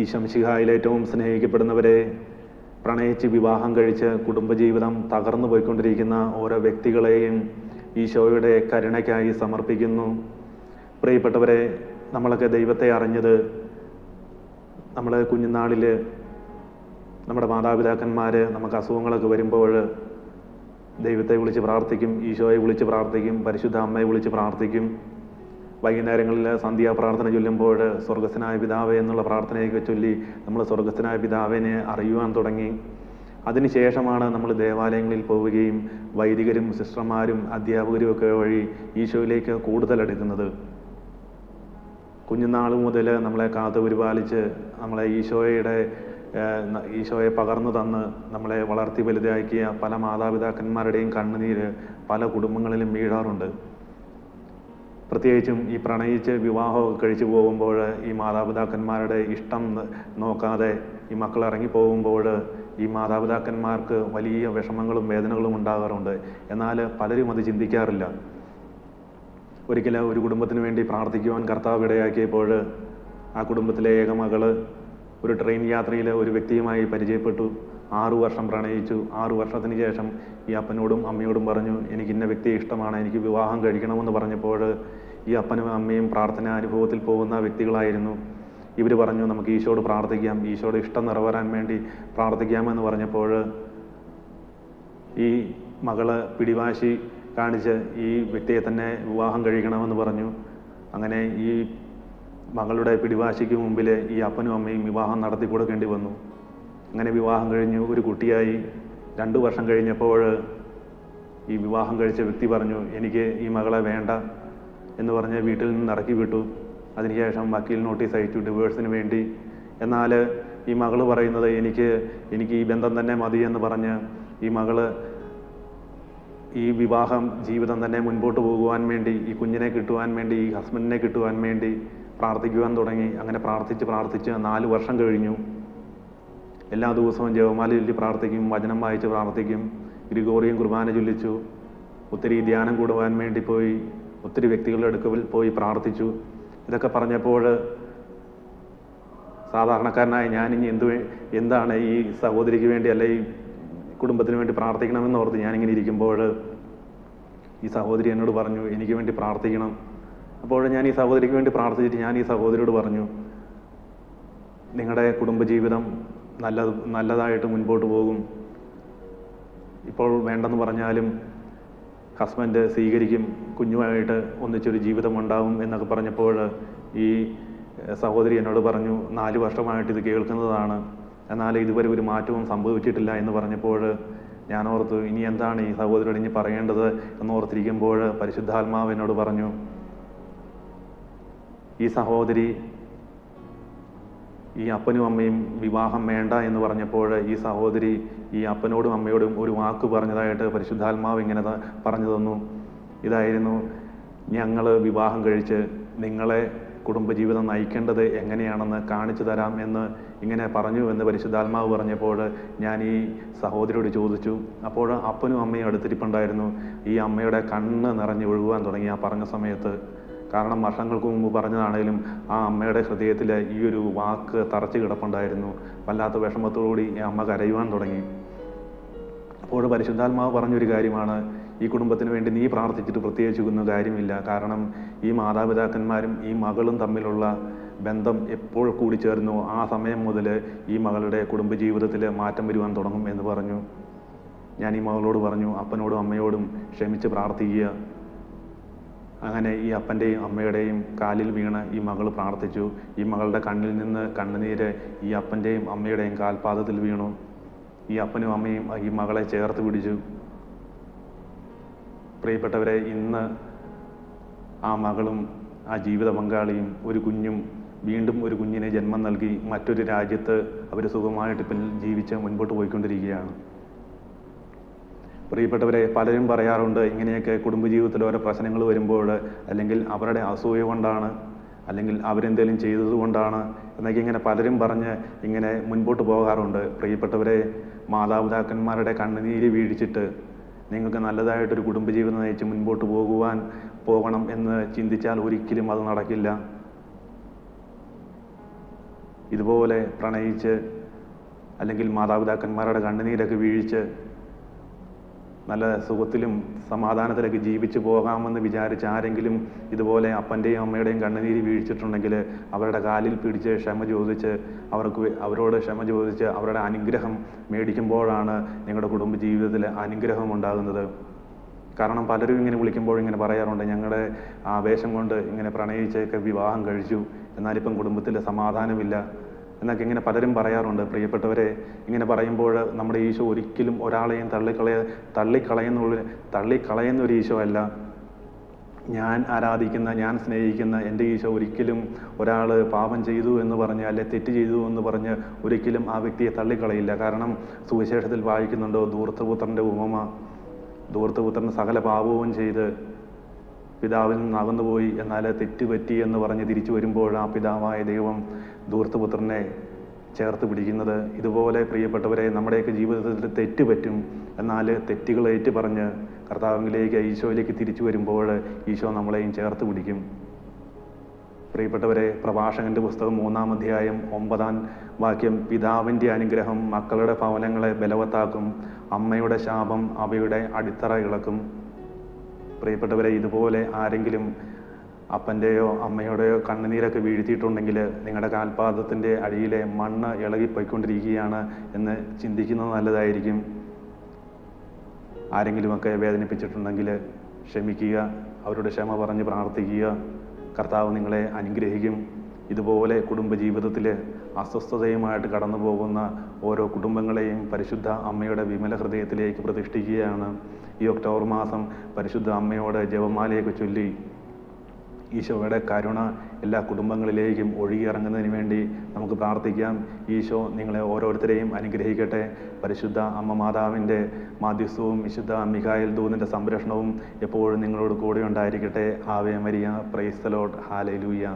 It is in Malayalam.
ഈ ശംശിഹായിൽ ഏറ്റവും സ്നേഹിക്കപ്പെടുന്നവരെ പ്രണയിച്ച് വിവാഹം കഴിച്ച് കുടുംബജീവിതം തകർന്നു പോയിക്കൊണ്ടിരിക്കുന്ന ഓരോ വ്യക്തികളെയും ഈശോയുടെ കരുണയ്ക്കായി സമർപ്പിക്കുന്നു. പ്രിയപ്പെട്ടവരെ നമ്മളൊക്കെ ദൈവത്തെ അറിഞ്ഞത് നമ്മൾ കുഞ്ഞുനാളിൽ നമ്മുടെ മാതാപിതാക്കന്മാർ നമുക്ക് അസുഖങ്ങളൊക്കെ വരുമ്പോൾ ദൈവത്തെ വിളിച്ച് പ്രാർത്ഥിക്കും ഈശോയെ വിളിച്ച് പ്രാർത്ഥിക്കും പരിശുദ്ധ അമ്മയെ വിളിച്ച് പ്രാർത്ഥിക്കും. വൈകുന്നേരങ്ങളിൽ സന്ധ്യാപ്രാർത്ഥന ചൊല്ലുമ്പോൾ സ്വർഗസ്ഥനായ പിതാവേ എന്നുള്ള പ്രാർത്ഥനയൊക്കെ ചൊല്ലി നമ്മൾ സ്വർഗസ്ഥനായ പിതാവിനെ അറിയുവാൻ തുടങ്ങി. അതിനുശേഷമാണ് നമ്മൾ ദേവാലയങ്ങളിൽ പോവുകയും വൈദികരും സിസ്റ്റർമാരും അധ്യാപകരും ഒക്കെ വഴി ഈശോയിലേക്ക് കൂടുതൽ അടുക്കുന്നത്. കുഞ്ഞുനാൾ മുതൽ നമ്മളെ കാത്തു പരിപാലിച്ച് നമ്മളെ ഈശോയുടെ ഈശോയെ പകർന്നു തന്ന് നമ്മളെ വളർത്തി വലുതാക്കിയ പല മാതാപിതാക്കന്മാരുടെയും കണ്ണുനീര് പല കുടുംബങ്ങളിലും വീഴാറുണ്ട്. പ്രത്യേകിച്ചും ഈ പ്രണയിച്ച് വിവാഹമൊക്കെ കഴിച്ചു പോകുമ്പോൾ ഈ മാതാപിതാക്കന്മാരുടെ ഇഷ്ടം നോക്കാതെ ഈ മക്കൾ ഇറങ്ങി പോകുമ്പോൾ ഈ മാതാപിതാക്കന്മാർക്ക് വലിയ വിഷമങ്ങളും വേദനകളും ഉണ്ടാകാറുണ്ട്. എന്നാൽ പലരും അത് ചിന്തിക്കാറില്ല. ഒരിക്കൽ ഒരു കുടുംബത്തിന് വേണ്ടി പ്രാർത്ഥിക്കുവാൻ കർത്താവ് ഇടയാക്കിയപ്പോൾ ആ കുടുംബത്തിലെ ഏകമകൾ ഒരു ട്രെയിൻ യാത്രയിൽ ഒരു വ്യക്തിയുമായി പരിചയപ്പെട്ടു. ആറു വർഷം പ്രണയിച്ചു. ആറു വർഷത്തിന് ശേഷം ഈ അപ്പനോടും അമ്മയോടും പറഞ്ഞു എനിക്ക് ഇന്ന വ്യക്തിയെ ഇഷ്ടമാണ്. എനിക്ക് വിവാഹം കഴിക്കണമെന്ന് പറഞ്ഞപ്പോൾ ഈ അപ്പനും അമ്മയും പ്രാർത്ഥന അനുഭവത്തിൽ പോകുന്ന വ്യക്തികളായിരുന്നു. ഇവർ പറഞ്ഞു നമുക്ക് ഈശോട് പ്രാർത്ഥിക്കാം. ഈശോയുടെ ഇഷ്ടം നിറവേറാൻ വേണ്ടി പ്രാർത്ഥിക്കാമെന്ന് പറഞ്ഞപ്പോൾ ഈ മകൾ പിടിവാശി കാണിച്ച് ഈ വ്യക്തിയെ തന്നെ വിവാഹം കഴിക്കണമെന്ന് പറഞ്ഞു. അങ്ങനെ ഈ മകളുടെ പിടിവാശിക്ക് മുമ്പിൽ ഈ അപ്പനും അമ്മയും വിവാഹം നടത്തി കൊടുക്കേണ്ടി വന്നു. അങ്ങനെ വിവാഹം കഴിഞ്ഞ്. ഒരു കുട്ടിയായി രണ്ടു വർഷം കഴിഞ്ഞപ്പോൾ ഈ വിവാഹം കഴിച്ച വ്യക്തി പറഞ്ഞു എനിക്ക് ഈ മകളെ വേണ്ട എന്ന് പറഞ്ഞ് വീട്ടിൽ നിന്ന് ഇറക്കി വിട്ടു. അതിനുശേഷം വക്കീൽ നോട്ടീസ് അയച്ചു ഡിവേഴ്സിന് വേണ്ടി. എന്നാൽ ഈ മകൾ പറയുന്നത് എനിക്ക് എനിക്ക് ഈ ബന്ധം തന്നെ മതി എന്ന് പറഞ്ഞ് ഈ മകൾ ഈ വിവാഹം ജീവിതം തന്നെ മുൻപോട്ട് പോകുവാൻ വേണ്ടി ഈ കുഞ്ഞിനെ കിട്ടുവാൻ വേണ്ടി ഈ ഹസ്ബൻഡിനെ കിട്ടുവാൻ വേണ്ടി പ്രാർത്ഥിക്കുവാൻ തുടങ്ങി. അങ്ങനെ പ്രാർത്ഥിച്ച് പ്രാർത്ഥിച്ച് നാല് വർഷം കഴിഞ്ഞു. എല്ലാ ദിവസവും ജപമാല ചൊല്ലി പ്രാർത്ഥിക്കും വചനം വായിച്ച് പ്രാർത്ഥിക്കും ഗ്രിഗോറിയും കുർബാന ചൊല്ലിച്ചു ഒത്തിരി ധ്യാനം കൂടുവാൻ വേണ്ടി പോയി ഒത്തിരി വ്യക്തികളുടെ അടുക്കൽ പോയി പ്രാർത്ഥിച്ചു. ഇതൊക്കെ പറഞ്ഞപ്പോൾ സാധാരണക്കാരനായ ഞാൻ ഇനി എന്ത് എന്താണ് ഈ സഹോദരിക്ക് വേണ്ടി അല്ലെ ഈ കുടുംബത്തിന് വേണ്ടി പ്രാർത്ഥിക്കണമെന്ന് ഓർത്ത് ഞാനിങ്ങനെ ഇരിക്കുമ്പോൾ ഈ സഹോദരി എന്നോട് പറഞ്ഞു എനിക്ക് വേണ്ടി പ്രാർത്ഥിക്കണം. അപ്പോൾ ഞാൻ ഈ സഹോദരിക്ക് വേണ്ടി പ്രാർത്ഥിച്ചിട്ട് ഞാൻ ഈ സഹോദരിയോട് പറഞ്ഞു നിങ്ങളുടെ കുടുംബജീവിതം നല്ല നല്ലതായിട്ട് മുൻപോട്ട് പോകും. ഇപ്പോൾ വേണ്ടെന്ന് പറഞ്ഞാലും ഹസ്ബൻഡ് സ്വീകരിക്കും കുഞ്ഞുമായിട്ട് ഒന്നിച്ചൊരു ജീവിതം ഉണ്ടാവും എന്നൊക്കെ പറഞ്ഞപ്പോൾ ഈ സഹോദരി എന്നോട് പറഞ്ഞു നാല് വർഷമായിട്ട് ഇത് കേൾക്കുന്നതാണ്. എന്നാൽ ഇതുവരെ ഒരു മാറ്റവും സംഭവിച്ചിട്ടില്ല എന്ന് പറഞ്ഞപ്പോൾ ഞാൻ ഓർത്തു ഇനി എന്താണ് ഈ സഹോദരിയോട് ഇനി പറയേണ്ടത്? എന്നോർത്തിരിക്കുമ്പോൾ പരിശുദ്ധാത്മാവ് എന്നോട് പറഞ്ഞു ഈ സഹോദരി ഈ അപ്പനും അമ്മയും വിവാഹം വേണ്ട എന്ന് പറഞ്ഞപ്പോൾ ഈ സഹോദരി ഈ അപ്പനോടും അമ്മയോടും ഒരു വാക്ക് പറഞ്ഞതായിട്ട് പരിശുദ്ധാത്മാവ് ഇങ്ങനെ പറഞ്ഞു തന്നു. ഇതായിരുന്നു ഞങ്ങൾ വിവാഹം കഴിച്ച് നിങ്ങളെ കുടുംബജീവിതം നയിക്കേണ്ടത് എങ്ങനെയാണെന്ന് കാണിച്ചു തരാം എന്ന് ഇങ്ങനെ പറഞ്ഞു എന്ന് പരിശുദ്ധാത്മാവ് പറഞ്ഞപ്പോൾ ഞാൻ ഈ സഹോദരിയോട് ചോദിച്ചു. അപ്പോൾ അപ്പനും അമ്മയും അടുത്തിരിപ്പുണ്ടായിരുന്നു. ഈ അമ്മയുടെ കണ്ണ് നിറഞ്ഞു ഒഴുകുവാൻ തുടങ്ങി ആ പറഞ്ഞ സമയത്ത്. കാരണം വർഷങ്ങൾക്ക് മുമ്പ് പറഞ്ഞതാണേലും ആ അമ്മയുടെ ഹൃദയത്തിൽ ഈ ഒരു വാക്ക് തറച്ചു കിടപ്പുണ്ടായിരുന്നു. വല്ലാത്ത വിഷമത്തോടുകൂടി ഈ അമ്മ കരയുവാൻ തുടങ്ങി. അപ്പോൾ പരിശുദ്ധാത്മാവ് പറഞ്ഞൊരു കാര്യമാണ് ഈ കുടുംബത്തിന് വേണ്ടി നീ പ്രാർത്ഥിച്ചിട്ട് പ്രത്യേകിച്ച് ഒന്നും കാര്യമില്ല. കാരണം ഈ മാതാപിതാക്കന്മാരും ഈ മകളും തമ്മിലുള്ള ബന്ധം എപ്പോൾ കൂടി ചേർന്നോ ആ സമയം മുതൽ ഈ മകളുടെ കുടുംബജീവിതത്തിൽ മാറ്റം വരുവാൻ തുടങ്ങും എന്ന് പറഞ്ഞു. ഞാൻ ഈ മകളോട് പറഞ്ഞു അപ്പനോടും അമ്മയോടും ക്ഷമിച്ച് പ്രാർത്ഥിക്കുക. അങ്ങനെ ഈ അപ്പന്റെയും അമ്മയുടെയും കാലിൽ വീണ് ഈ മകൾ പ്രാർത്ഥിച്ചു. ഈ മകളുടെ കണ്ണിൽ നിന്ന് കണ്ണുനീര് ഈ അപ്പന്റെയും അമ്മയുടെയും കാൽപാദത്തിൽ വീണു. ഈ അപ്പനും അമ്മയും ഈ മകളെ ചേർത്ത് പിടിച്ചു. പ്രിയപ്പെട്ടവരെ ഇന്ന് ആ മകളും ആ ജീവിത പങ്കാളിയും ഒരു കുഞ്ഞും വീണ്ടും ഒരു കുഞ്ഞിനെ ജന്മം നൽകി മറ്റൊരു രാജ്യത്ത് അവർ സുഖമായിട്ട് ഇപ്പം ജീവിച്ച് മുൻപോട്ട് പോയിക്കൊണ്ടിരിക്കുകയാണ്. പ്രിയപ്പെട്ടവരെ പലരും പറയാറുണ്ട് ഇങ്ങനെയൊക്കെ കുടുംബജീവിതത്തിൽ ഓരോ പ്രശ്നങ്ങൾ വരുമ്പോൾ അല്ലെങ്കിൽ അവരുടെ അസൂയ കൊണ്ടാണ് അല്ലെങ്കിൽ അവരെന്തെങ്കിലും ചെയ്തത് കൊണ്ടാണ് എന്നൊക്കെ ഇങ്ങനെ പലരും പറഞ്ഞ് ഇങ്ങനെ മുൻപോട്ട് പോകാറുണ്ട്. പ്രിയപ്പെട്ടവരെ മാതാപിതാക്കന്മാരുടെ കണ്ണുനീര് വീഴിച്ചിട്ട് നിങ്ങൾക്ക് നല്ലതായിട്ടൊരു കുടുംബജീവിതം നയിച്ച് മുൻപോട്ട് പോകുവാൻ പോകണം എന്ന് ചിന്തിച്ചാൽ ഒരിക്കലും അത് നടക്കില്ല. ഇതുപോലെ പ്രണയിച്ച് അല്ലെങ്കിൽ മാതാപിതാക്കന്മാരുടെ കണ്ണുനീരൊക്കെ വീഴിച്ച് നല്ല സുഖത്തിലും സമാധാനത്തിലൊക്കെ ജീവിച്ചു പോകാമെന്ന് വിചാരിച്ച് ആരെങ്കിലും ഇതുപോലെ അപ്പന്റെയും അമ്മയുടെയും കണ്ണുനീര് വീഴ്ചിട്ടുണ്ടെങ്കിൽ അവരുടെ കാലിൽ പിടിച്ച് ക്ഷമ ചോദിച്ച് അവർക്ക് അവരോട് ക്ഷമ ചോദിച്ച് അവരുടെ അനുഗ്രഹം മേടിക്കുമ്പോഴാണ് നിങ്ങളുടെ കുടുംബ ജീവിതത്തിൽ അനുഗ്രഹം ഉണ്ടാകുന്നത്. കാരണം പലരും ഇങ്ങനെ വിളിക്കുമ്പോൾ ഇങ്ങനെ പറയാറുണ്ട് ഞങ്ങളുടെ ആവേശം കൊണ്ട് ഇങ്ങനെ പ്രണയിച്ചൊക്കെ വിവാഹം കഴിച്ചു. എന്നാലിപ്പം കുടുംബത്തിൽ സമാധാനമില്ല. എന്നൊക്കെ ഇങ്ങനെ പലരും പറയാറുണ്ട്. പ്രിയപ്പെട്ടവരെ ഇങ്ങനെ പറയുമ്പോൾ നമ്മുടെ ഈശോ ഒരിക്കലും ഒരാളെയും തള്ളിക്കളയ തള്ളിക്കളയുന്നുള്ള തള്ളിക്കളയുന്ന ഒരു ഈശോ അല്ല. ഞാൻ ആരാധിക്കുന്ന ഞാൻ സ്നേഹിക്കുന്ന എന്റെ ഈശോ ഒരിക്കലും ഒരാൾ പാപം ചെയ്തു എന്ന് പറഞ്ഞ് അല്ലെ തെറ്റ് ചെയ്തു എന്ന് പറഞ്ഞ് ഒരിക്കലും ആ വ്യക്തിയെ തള്ളിക്കളയില്ല. കാരണം സുവിശേഷത്തിൽ വായിക്കുന്നുണ്ടോ? ദൂർത്തപുത്രന്റെ ഉപമ ദൂർത്തപുത്രൻ സകല പാപവും ചെയ്ത് പിതാവിൽ നിന്ന് അകന്നുപോയി എന്നാൽ തെറ്റുപറ്റി എന്ന് പറഞ്ഞ് തിരിച്ചു വരുമ്പോൾ ആ പിതാവായ ദൈവം ധൂർത്തപുത്രനെ ചേർത്ത് പിടിക്കുന്നത്. ഇതുപോലെ പ്രിയപ്പെട്ടവരെ നമ്മുടെയൊക്കെ ജീവിതത്തിൽ തെറ്റ് പറ്റും എന്നാൽ തെറ്റുകൾ ഏറ്റു പറഞ്ഞ് കർത്താവിലേക്ക് ഈശോയിലേക്ക് തിരിച്ചു വരുമ്പോൾ ഈശോ നമ്മളെയും ചേർത്ത് പിടിക്കും. പ്രിയപ്പെട്ടവരെ പ്രഭാഷകന്റെ പുസ്തകം മൂന്നാം അധ്യായം ഒമ്പതാം വാക്യം പിതാവിന്റെ അനുഗ്രഹം മക്കളുടെ ഭവനങ്ങളെ ബലവത്താക്കും അമ്മയുടെ ശാപം അവയുടെ അടിത്തറ ഇളക്കും. പ്രിയപ്പെട്ടവരെ ഇതുപോലെ ആരെങ്കിലും അപ്പന്റെയോ അമ്മയുടെയോ കണ്ണുനീരൊക്കെ വീഴ്ത്തിയിട്ടുണ്ടെങ്കിൽ നിങ്ങളുടെ കാൽപാദത്തിന്റെ അടിയിലെ മണ്ണ് ഇളകിപ്പോയിക്കൊണ്ടിരിക്കുകയാണ് എന്ന് ചിന്തിക്കുന്നത് നല്ലതായിരിക്കും. ആരെങ്കിലുമൊക്കെ വേദനിപ്പിച്ചിട്ടുണ്ടെങ്കിൽ ക്ഷമിക്കുക അവരുടെ ക്ഷമ പറഞ്ഞ് പ്രാർത്ഥിക്കുക. കർത്താവ് നിങ്ങളെ അനുഗ്രഹിക്കും. ഇതുപോലെ കുടുംബജീവിതത്തിൽ അസ്വസ്ഥതയുമായിട്ട് കടന്നു പോകുന്ന ഓരോ കുടുംബങ്ങളെയും പരിശുദ്ധ അമ്മയുടെ വിമല ഹൃദയത്തിലേക്ക് പ്രതിഷ്ഠിക്കുകയാണ്. ഈ ഒക്ടോബർ മാസം പരിശുദ്ധ അമ്മയോട് ജപമാലയൊക്കെ ചൊല്ലി ഈശോയുടെ കരുണ എല്ലാ കുടുംബങ്ങളിലേക്കും ഒഴുകിയിറങ്ങുന്നതിന് വേണ്ടി നമുക്ക് പ്രാർത്ഥിക്കാം. ഈശോ നിങ്ങളെ ഓരോരുത്തരെയും അനുഗ്രഹിക്കട്ടെ. പരിശുദ്ധ അമ്മ മാതാവിന്റെ മാധ്യസ്ഥവും വിശുദ്ധ മിഖായൽ ദൂതിന്റെ സംരക്ഷണവും എപ്പോഴും നിങ്ങളോട് കൂടെ ഉണ്ടായിരിക്കട്ടെ. Ave Maria പ്രൈസ്തലോട്ട് hallelujah